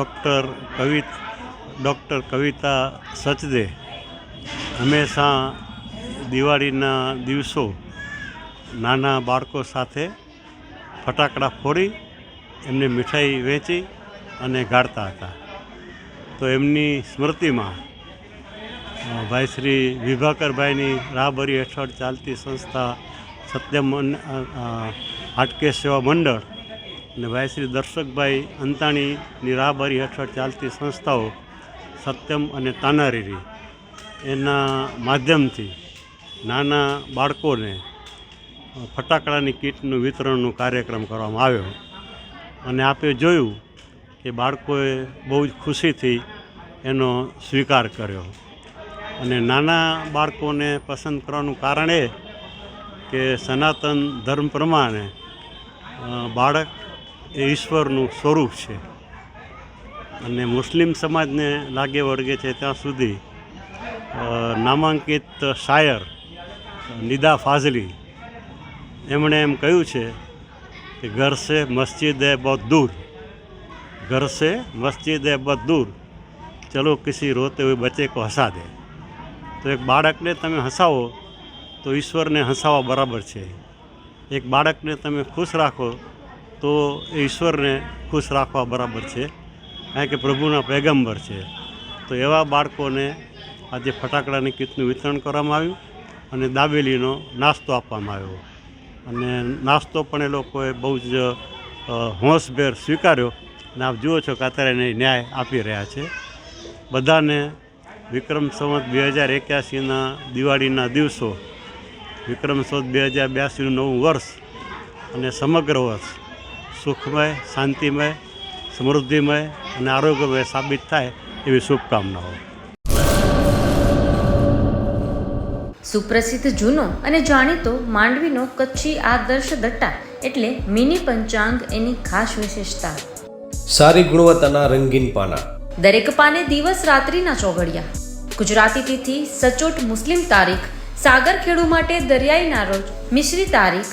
Doctor કવિ doctor કવિતા સચદે, હંમેશા દિવાળીના દિવસો નાના બાળકો સાથે ફટાકડા ફોડી, એમને મીઠાઈ વેચી અને ગાળતા હતા. તો એમની સ્મૃતિમાં ભાઈ શ્રી વિભાકરભાઈની રાહબરી હેઠળ ચાલતી સંસ્થા સત્યમ હાટકેશ સેવા મંડળ અને ભાઈ શ્રી દર્શકભાઈ અંતાણીની રાહબરી હેઠળ ચાલતી સંસ્થાઓ સત્યમ અને તાનારીરી એના માધ્યમથી નાના બાળકોને ફટાકડાની કીટનું વિતરણનો કાર્યક્રમ કરવામાં આવ્યો. અને આપે જોયું કે બાળકોએ બહુ જ ખુશીથી એનો સ્વીકાર કર્યો. અને નાના બાળકોને પસંદ કરવાનું કારણ એ કે સનાતન ધર્મ પ્રમાણે બાળક એ ઈશ્વરનું સ્વરૂપ છે. અને મુસ્લિમ સમાજને લાગે વળગે છે ત્યાં સુધી નામાંકિત શાયર નિદા ફાઝલી, એમણે એમ કહ્યું છે કે ઘર સે મસ્જિદ હે બહુ દૂર ઘર સે મસ્જિદ હે બહુ દૂર, ચલો કિસી રોતે હોય બચ્ચે કો હસા દે. તો એક બાળકને તમે હસાવો તો ઈશ્વરને હસાવવા બરાબર છે. એક બાળકને તમે ખુશ રાખો તો એ ઈશ્વરને ખુશ રાખવા બરાબર છે. કારણ કે પ્રભુના પૈગંબર છે. તો એવા બાળકોને આજે ફટાકડાની કીટનું વિતરણ કરવામાં આવ્યું અને દાબેલીનો નાસ્તો આપવામાં આવ્યો. અને નાસ્તો પણ એ લોકોએ બહુ જ હોંશભેર સ્વીકાર્યો. અને આપ જુઓ છો કે અત્યારે એને ન્યાય આપી રહ્યા છે. બધાને વિક્રમ સંવત બે હજાર એક્યાસીના દિવાળીના દિવસો, વિક્રમ સંવત બે હજાર બ્યાસીનું નવું વર્ષ અને સમગ્ર વર્ષ સુખમય શાંતિમય સમૃદ્ધિમય અને આરોગ્યમય સાબિત થાય એવી શુભકામનાઓ. સુપ્રસિદ્ધ જૂનો અને જાણીતો માંડવીનો કચ્છી આદર્શ દટ્ટા એટલે મિની પંચાંગ એની ખાસ વિશેષતા. સારી ગુણવત્તાના રંગીન પાના. દરેક પાને દિવસ રાત્રિના ચોઘડિયા. ગુજરાતી તિથિ સચોટ મુસ્લિમ તારીખ સાગર ખેડુ માટે દરિયાઈના રોજ મિશ્રી તારીખ